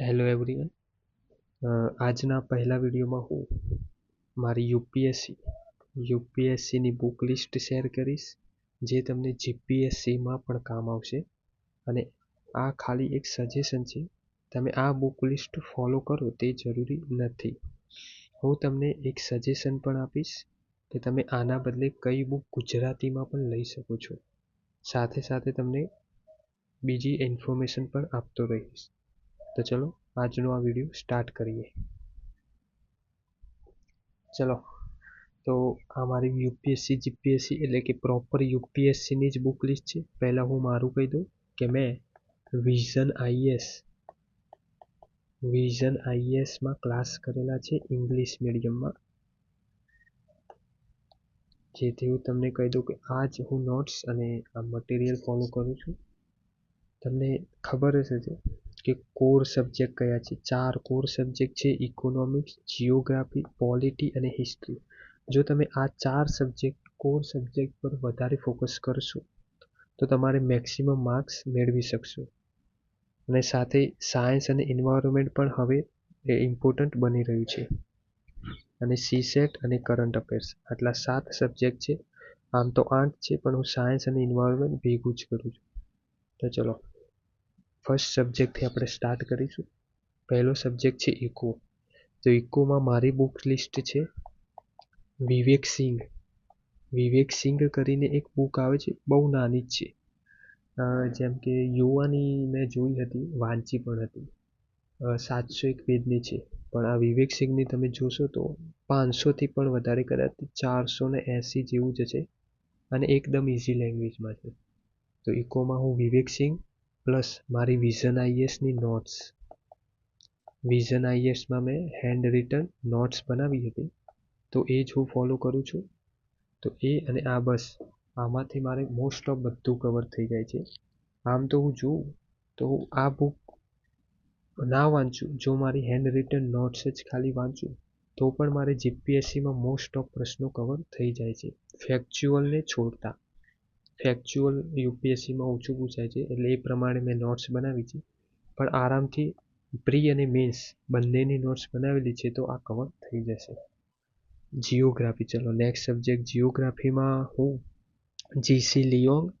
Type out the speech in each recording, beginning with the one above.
Hello everyone આજના પહેલા વિડીયોમાં હું મારી યુપીએસસી, યુપીએસસીની બુક લિસ્ટ શેર કરીશ, જે તમને જીપીએસસીમાં પણ કામ આવશે. અને આ ખાલી એક સજેશન છે, તમે આ બુક લિસ્ટ ફોલો કરો, તે જરૂરી નથી. હું તમને એક સજેશન પણ આપીશ, કે તમે આના બદલે કઈ બુક ગુજરાતીમાં પણ લઈ શકો છો. સાથે સાથે તમને બીજી ઇન્ફોર્મેશન પણ આપતો રહીશ. તો ચલો, આજનો આ વીડિયો સ્ટાર્ટ કરીએ. ચલો, તો આ મારી યુપીએસસી જીપીએસસી એટલે કે પ્રોપર યુપીએસસીની જ બુક લિસ્ટ છે. પહેલાં હું મારું કહી દઉં કે મેં વિઝન આઈએસ વિઝન આઈએસમાં ક્લાસ કરેલા છે ઇંગ્લિશ મીડિયમમાં જેથી હું તમને કહી દઉં કે આ જ હું નોટ્સ અને આ મટીરિયલ ફોલો કરું છું. તમને ખબર હશે કે કોર સબ્જેક્ટ કયા છે? ચાર કોર સબ્જેક્ટ છે ઇકોનોમિક્સ જીઓગ્રાફી પોલિટી અને હિસ્ટ્રી જો તમે આ ચાર સબ્જેક્ટ, કોર સબ્જેક્ટ પર વધારે ફોકસ કરશો, તો તમારે મેક્સિમમ માર્ક્સ મેળવી શકશો. અને સાથે સાયન્સ અને એન્વાયરમેન્ટ પણ હવે એ ઇમ્પોર્ટન્ટ બની રહ્યું છે. અને સીસેટ અને કરંટ અફેર્સ આટલા સાત સબ્જેક્ટ છે. આમ તો આઠ છે, પણ હું સાયન્સ અને એન્વાયરમેન્ટ ભેગું જ કરું છું. તો ચલો. ફર્સ્ટ સબ્જેક્ટથી આપણે સ્ટાર્ટ કરીશું. પહેલો સબ્જેક્ટ છે ઇકો તો ઇકોમાં મારી બુક લિસ્ટ છે વિવેક સિંઘ. વિવેક સિંઘ કરીને એક બુક આવે છે, બહુ નાની જ છે. જેમ કે યુવાની મેં જોઈ હતી, વાંચી પણ હતી. સાતસો એક પેજની છે. પણ આ વિવેક સિંઘની તમે જોશો તો પાંચસોથી પણ વધારે કદાચ ચારસો ને એંસી જેવું જ છે અને એકદમ ઇઝી લેંગ્વેજમાં છે. તો ઇકોમાં હું વિવેક સિંઘ પ્લસ મારી વિઝન આઈએસની નોટ્સ વિઝન આઈએસમાં મેં હેન્ડ રિટન નોટ્સ બનાવી હતી. તો એ જ હું ફોલો કરું છું. તો એ અને આ બસ, આમાંથી મારે મોસ્ટ ઓફ બધું કવર થઈ જાય છે. આમ તો હું જોઉં, તો હું આ બુક ના વાંચું, જો મારી હેન્ડ રિટન નોટ્સ જ ખાલી વાંચું, તો પણ મારે જીપીએસસીમાં મોસ્ટ ઓફ પ્રશ્નો કવર થઈ જાય છે. ફેક્ચ્યુઅલને છોડતા. ફેક્ચ્યુઅલ યુપીએસસીમાં ઓછું પૂછાય છે, એટલે એ પ્રમાણે મેં નોટ્સ બનાવી છે. પણ આરામથી પ્રી અને મેન્સ બંનેની નોટ્સ બનાવેલી છે તો આ કવર થઈ જશે. જીઓગ્રાફી ચલો નેક્સ્ટ સબ્જેક્ટ જીઓગ્રાફીમાં હું જીસી લિયોંગ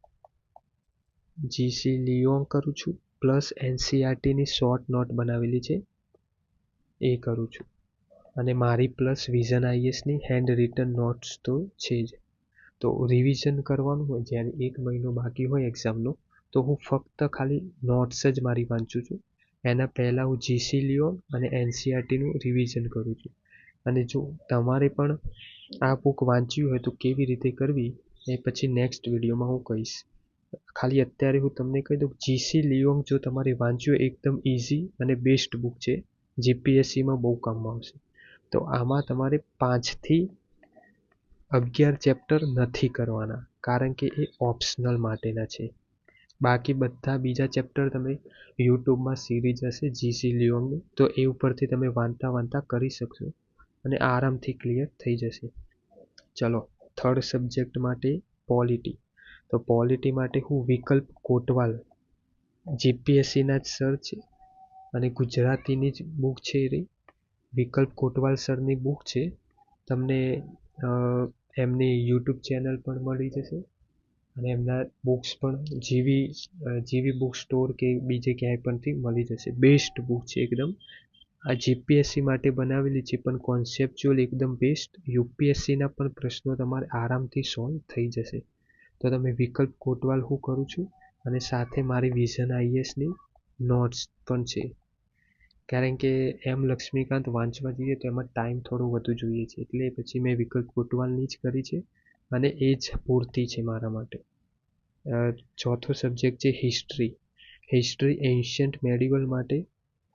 જીસી લિયોંગ કરું છું પ્લસ એનસીઆરટીની શોર્ટ નોટ બનાવેલી છે, એ કરું છું. અને મારી પ્લસ વિઝન આઈએસની હેન્ડ રિટન નોટ્સ તો છે જ. તો રિવિઝન કરવાનું હોય, જ્યારે એક મહિનો બાકી હોય એક્ઝામનો તો હું ફક્ત ખાલી નોટ્સ જ મારી વાંચું છું. એના પહેલાં હું જીસી લિયોન અને એનસીઆરટીનું રિવિઝન કરું છું. અને જો તમારે પણ આ બુક વાંચ્યું હોય તો કેવી રીતે કરવી એ પછી નેક્સ્ટ વિડીયોમાં હું કહીશ. ખાલી અત્યારે હું તમને કહી દઉં જીસી લિયોંગ જો તમારે વાંચ્યું એકદમ ઇઝી અને બેસ્ટ બુક છે. જીપીએસસીમાં બહુ કામમાં આવશે. તો આમાં તમારે પાંચથી અગિયાર ચેપ્ટર નથી કરવાના, કારણ કે એ ઓપ્શનલ માટેના છે. બાકી બધા બીજા ચેપ્ટર તમે યુટ્યુબમાં સિરીઝ હશે જીસી લિયોનની તો એ ઉપરથી તમે વાંચતા વાંચતા કરી શકશો અને આરામથી ક્લિયર થઈ જશે. ચલો થર્ડ સબ્જેક્ટ માટે પોલિટી તો પોલિટી માટે હું વિકલ્પ કોટવાલ જીપીએસસીના જ સર છે અને ગુજરાતીની જ બુક છે એ રહી વિકલ્પ કોટવાલ સરની બુક છે. તમને એમની યુટ્યુબ ચેનલ પણ મળી જશે અને એમના બુક્સ પણ જીવી જીવી બુક સ્ટોર કે બીજે ક્યાંય પણથી મળી જશે. બેસ્ટ બુક છે એકદમ. આ જીપીએસસી માટે બનાવેલી છે, પણ કોન્સેપ્ચ્યુઅલ એકદમ બેસ્ટ યુપીએસસીના પણ પ્રશ્નો તમારે આરામથી સોલ્વ થઈ જશે. તો તમે વિકલ્પ કોટવાલ હું કરું છું અને સાથે મારી વિઝન આઈએસની નોટ્સ પણ છે. કારણ કે એમ લક્ષ્મીકાંત વાંચવા જઈએ તો એમાં ટાઈમ થોડો વધુ જોઈએ છે. એટલે પછી મેં વિકલ્પ કોટવાલની જ કરી છે અને એ જ પૂરતી છે મારા માટે. ચોથો સબ્જેક્ટ છે હિસ્ટ્રી હિસ્ટ્રી એન્શિયન્ટ મેડિવલ માટે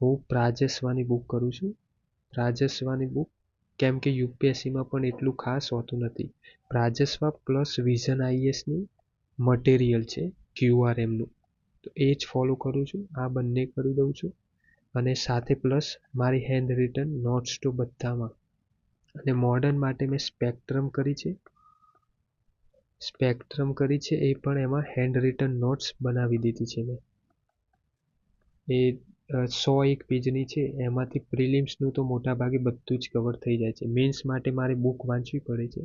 હું પ્રાજસ્વાની બુક કરું છું. પ્રાજસ્વાની બુક કેમ કે યુપીએસસીમાં પણ એટલું ખાસ હોતું નથી. પ્રાજસ્વા પ્લસ વિઝન આઈએસની મટીરિયલ છે ક્યુઆરએમનું તો એ જ ફોલો કરું છું. આ બંને કરી દઉં છું. અને સાથે પ્લસ મારી હેન્ડ રિટન નોટ્સ ટુ બધામાં. અને મોડર્ન માટે મેં સ્પેક્ટ્રમ કરી છે. સ્પેક્ટ્રમ કરી છે એ પણ એમાં હેન્ડ રિટન નોટ્સ બનાવી દીધી છે મેં. એ સો એક પેજની છે, એમાંથી પ્રિલિમ્સનું તો મોટાભાગે બધું જ કવર થઈ જાય છે. મેન્સ માટે મારે બુક વાંચવી પડે છે,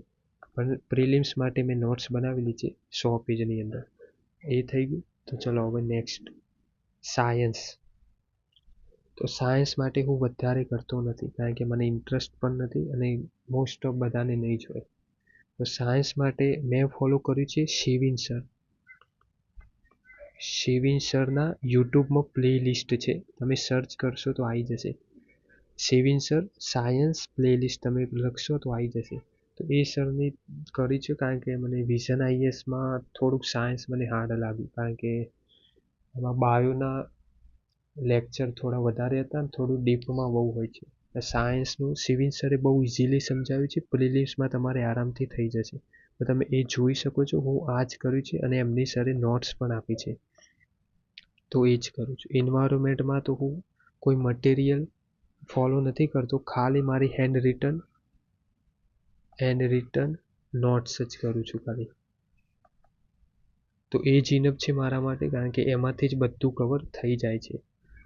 પણ પ્રિલિમ્સ માટે મેં નોટ્સ બનાવેલી છે સો પેજની અંદર. એ થઈ ગયું. તો ચલો હવે નેક્સ્ટ સાયન્સ તો સાયન્સ માટે હું વધારે કરતો નથી, કારણ કે મને ઇન્ટરેસ્ટ પણ નથી અને મોસ્ટ ઓફ બધાને નહીં જોઈએ તો સાયન્સ માટે મેં ફોલો કર્યું છે શિવિન સર શિવિન સરના યુટ્યુબમાં પ્લે લિસ્ટ છે. તમે સર્ચ કરશો તો આવી જશે. Shivin sir science play list તમે લખશો તો આવી જશે. તો એ સરની કરી છે કારણ કે મને વિઝન આઈએસમાં થોડુંક સાયન્સ મને હાર્ડ લાગ્યું. કારણ કે એમાં બાયોના લેક્ચર થોડા વધારે હતા અને થોડું ડીપમાં બહુ હોય છે. સાયન્સનું સિવિન સરે બહુ ઇઝીલી સમજાવ્યું છે પ્રિલિમ્સમાં તમારે આરામથી થઈ જશે. તો તમે એ જોઈ શકો છો, હું આ જ કર્યું છે અને એમની સરે નોટ્સ પણ આપી છે. તો એ જ કરું છું. એન્વાયરમેન્ટમાં તો હું કોઈ મટીરિયલ ફોલો નથી કરતો, ખાલી મારી hand written hand written notes જ કરું છું ખાલી. તો એ જ ઇનફ છે મારા માટે, કારણ કે એમાંથી જ બધું કવર થઈ જાય છે.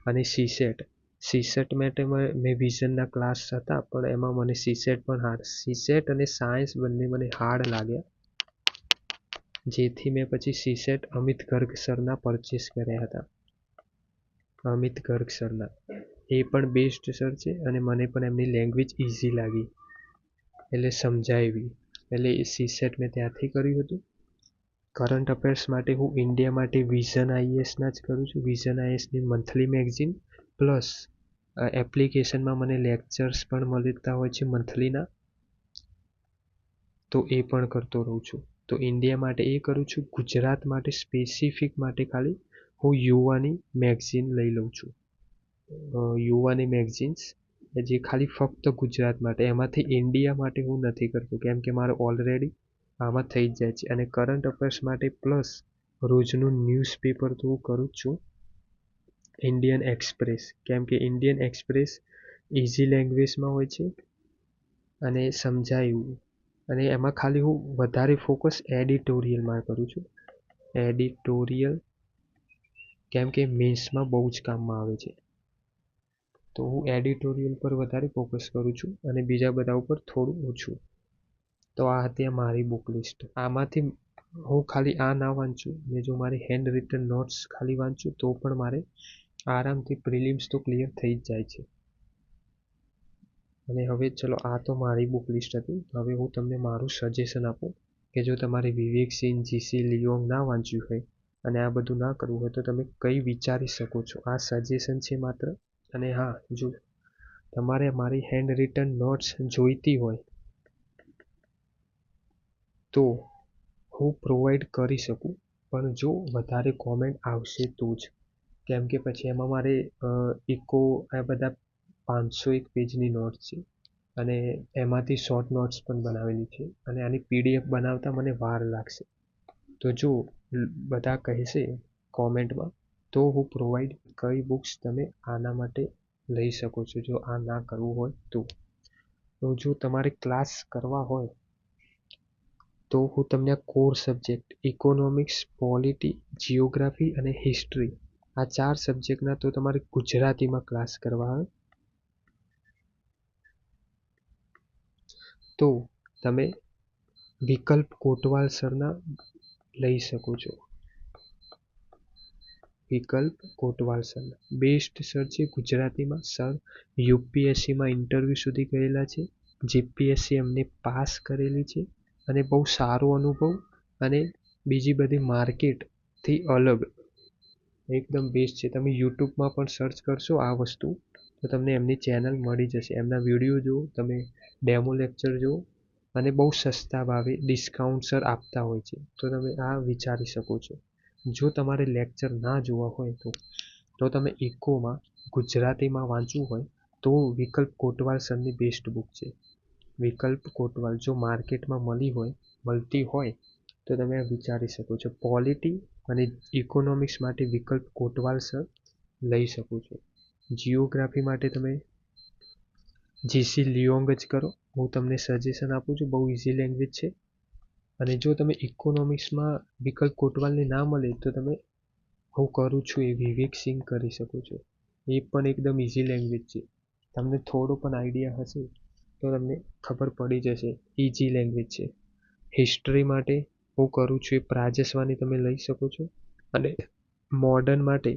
અને સીસેટ સીસેટ માટે મેં વિઝનના ક્લાસ હતા, પણ એમાં મને સીસેટ પણ હાર્ડ સીસેટ અને સાયન્સ બંને મને હાર્ડ લાગ્યા. જેથી મેં પછી સીસેટ અમિત ગર્ગ સરના પરચેસ કર્યા હતા. અમિત ગર્ગ સરના. એ પણ બેસ્ટ સર છે અને મને પણ એમની લેંગ્વેજ ઇઝી લાગી. એટલે સમજાવી. એટલે એ સીસેટ મેં ત્યાંથી કર્યું હતું. કરંટ અફેર્સ માટે હું ઇન્ડિયા માટે વિઝન આઈએસના જ કરું છું. વિઝન આઈએસની મંથલી મેગઝીન પ્લસ એપ્લિકેશનમાં મને લેક્ચર્સ પણ મળતા હોય છે મંથલીના તો એ પણ કરતો રહું છું. તો ઇન્ડિયા માટે એ કરું છું. ગુજરાત માટે સ્પેસિફિક માટે ખાલી હું યુવાની મેગઝીન લઈ લઉં છું. યુવાની મેગઝીન્સ જે ખાલી ફક્ત ગુજરાત માટે, એમાંથી ઇન્ડિયા માટે હું નથી કરતો. કેમ કે મારે ઓલરેડી આમાં થઈ જ જાય છે. અને કરંટ અફેર્સ માટે પ્લસ રોજનું ન્યૂઝપેપર તો હું કરું જ છું. ઇન્ડિયન એક્સપ્રેસ કેમ કે ઇન્ડિયન એક્સપ્રેસ ઇઝી લેંગ્વેજમાં હોય છે અને સમજાયું. અને એમાં ખાલી હું વધારે ફોકસ એડિટોરિયલમાં કરું છું. એડિટોરિયલ કેમ કે મેન્સમાં બહુ જ કામમાં આવે છે. તો હું એડિટોરિયલ પર વધારે ફોકસ કરું છું અને બીજા બધા ઉપર થોડું ઓછું. તો આ હતી મારી બુક લિસ્ટ આમાંથી હું ખાલી આ ના વાંચું, ને જો મારી હેન્ડ રિટન નોટ્સ ખાલી વાંચું, તો પણ મારે આરામથી પ્રિલિમ્સ તો ક્લિયર થઈ જ જાય છે. અને હવે ચલો, આ તો મારી બુક લિસ્ટ હતી. હવે હું તમને મારું સજેશન આપું કે જો તમારે વિવેક સિંહ જીસી લિયોંગ ના વાંચ્યું હોય અને આ બધું ના કરવું હોય, તો તમે કઈ વિચારી શકો છો. આ સજેશન છે માત્ર. અને હા, જો તમારે મારી હેન્ડ રિટન નોટ્સ જોઈતી હોય તો હું પ્રોવાઈડ કરી શકું, પણ જો વધારે કોમેન્ટ આવશે તો જ. કેમ કે પછી એમાં મારે ઇકો આ બધા પાંચસો એક પેજની નોટ્સ છે. અને એમાંથી શોર્ટ નોટ્સ પણ બનાવેલી છે. અને આની પીડીએફ બનાવતા મને વાર લાગશે. તો જો બધા કહેશે કોમેન્ટમાં, તો હું પ્રોવાઈડ કઈ બુક્સ તમે આના માટે લઈ શકો છો, જો આ ના કરવું હોય તો. તો જો તમારે ક્લાસ કરવા હોય તો હું તમને core subject economics polity geography અને હિસ્ટ્રી આ ચાર સબ્જેક્ટના તો તમારે ગુજરાતીમાં ક્લાસ કરવા હોય. તો તમે વિકલ્પ કોટવાલ સરના લઈ શકો છો. વિકલ્પ કોટવાલ સર બેસ્ટ સર છે ગુજરાતીમાં સર યુપીએસસીમાં ઇન્ટરવ્યૂ સુધી ગયેલા છે. જીપીએસસી એમને પાસ કરેલી છે. અને બહુ સારો અનુભવ અને બીજી બધી માર્કેટથી અલગ એકદમ બેસ્ટ છે. તમે યુટ્યુબમાં પણ સર્ચ કરશો આ વસ્તુ, તો તમને એમની ચેનલ મળી જશે. એમના વીડિયો જુઓ, તમે ડેમો લેક્ચર જુઓ અને બહુ સસ્તા ભાવે ડિસ્કાઉન્ટ સર આપતા હોય છે. તો તમે આ વિચારી શકો છો. જો તમારે લેક્ચર ના જોવા હોય તો તો તમે ઇકોમાં ગુજરાતીમાં વાંચવું હોય તો વિકલ્પ કોટવાલ સરની બેસ્ટ બુક છે. વિકલ્પ કોટવાલ જો માર્કેટમાં મળી હોય, મળતી હોય, તો તમે વિચારી શકો છો. પોલિટી અને ઇકોનોમિક્સ માટે વિકલ્પ કોટવાલ સર લઈ શકો છો. જિયોગ્રાફી માટે તમે જીસી લિયોંગ જ કરો. હું તમને સજેશન આપું છું, બહુ ઇઝી લેંગ્વેજ છે. અને જો તમે ઇકોનોમિક્સમાં વિકલ્પ કોટવાલને ના મળે, તો તમે હું કરું છું એ વિવેક સિંગ કરી શકો છો. એ પણ એકદમ ઇઝી લેંગ્વેજ છે. તમને થોડો પણ આઈડિયા હશે. તો તમને ખબર પડી જશે. ઇઝી લેંગ્વેજ છે. હિસ્ટ્રી માટે હું કરું છું એ પ્રાજસવાની તમે લઈ શકો છો અને મોડર્ન માટે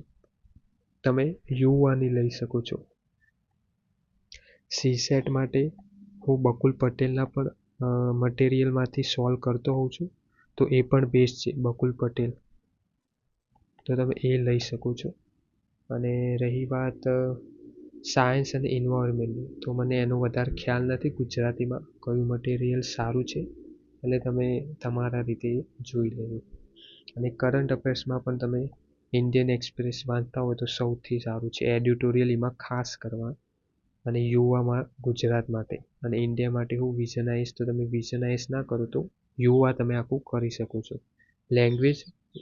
તમે યુવાની લઈ શકો છો. સીસેટ માટે હું બકુલ પટેલના પણ મટીરિયલમાંથી સોલ્વ કરતો હોઉં છું. તો એ પણ બેસ્ટ છે, બકુલ પટેલ. તો તમે એ લઈ શકો છો. અને રહી વાત સાયન્સ અને ઇન્વાયરમેન્ટ તો મને એનો વધારે ખ્યાલ નથી ગુજરાતીમાં. કયું મટિરિયલ સારું છે એટલે તમે તમારા રીતે જોઈ લેજો. અને કરંટ અફેર્સમાં પણ તમે ઇન્ડિયન એક્સપ્રેસ વાંચતા હોય તો સૌથી સારું છે. એડિટોરિયલ એમાં ખાસ કરવા અને યુવામાં ગુજરાત માટે અને ઇન્ડિયા માટે હું વિઝનાઇઝ તો તમે વિઝનાઇઝ ના કરો તો યુવા તમે આખું કરી શકો છો. લેંગ્વેજ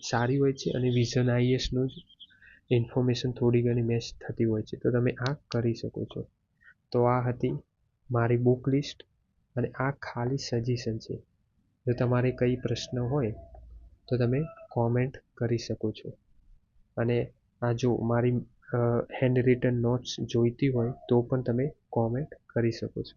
સારી હોય છે અને વિઝન આઈએસનું જ ઇન્ફોર્મેશન થોડી ઘણી મેચ થતી હોય છે. તો તમે આ કરી શકો છો. તો આ હતી મારી બુક લિસ્ટ અને આ ખાલી સજેશન છે. જો તમારે કંઈ પ્રશ્ન હોય તો તમે કોમેન્ટ કરી શકો છો. અને આ જો મારી હેન્ડ રિટન નોટ્સ જોઈતી હોય તો પણ તમે કોમેન્ટ કરી શકો છો.